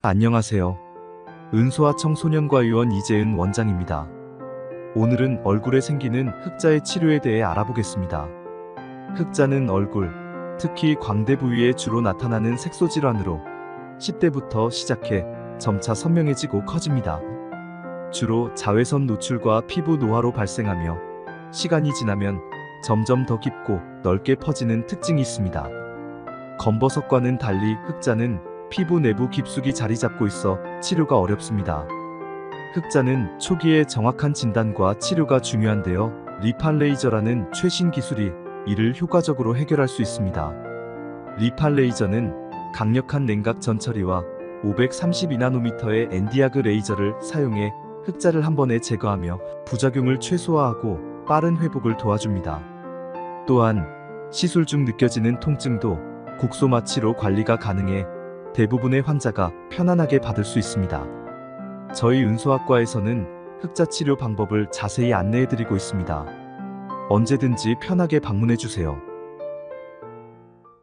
안녕하세요. 은소아 청소년과의원 이재은 원장입니다. 오늘은 얼굴에 생기는 흑자의 치료에 대해 알아보겠습니다. 흑자는 얼굴, 특히 광대 부위에 주로 나타나는 색소 질환으로 10대부터 시작해 점차 선명해지고 커집니다. 주로 자외선 노출과 피부 노화로 발생하며 시간이 지나면 점점 더 깊고 넓게 퍼지는 특징이 있습니다. 검버섯과는 달리 흑자는 피부 내부 깊숙이 자리 잡고 있어 치료가 어렵습니다. 흑자는 초기에 정확한 진단과 치료가 중요한데요. 리판 레이저라는 최신 기술이 이를 효과적으로 해결할 수 있습니다. 리판 레이저는 강력한 냉각 전처리와 532나노미터의 엔디아그 레이저를 사용해 흑자를 한 번에 제거하며 부작용을 최소화하고 빠른 회복을 도와줍니다. 또한 시술 중 느껴지는 통증도 국소 마취로 관리가 가능해 대부분의 환자가 편안하게 받을 수 있습니다. 저희 은소학과에서는 흑자 치료 방법을 자세히 안내해 드리고 있습니다. 언제든지 편하게 방문해 주세요.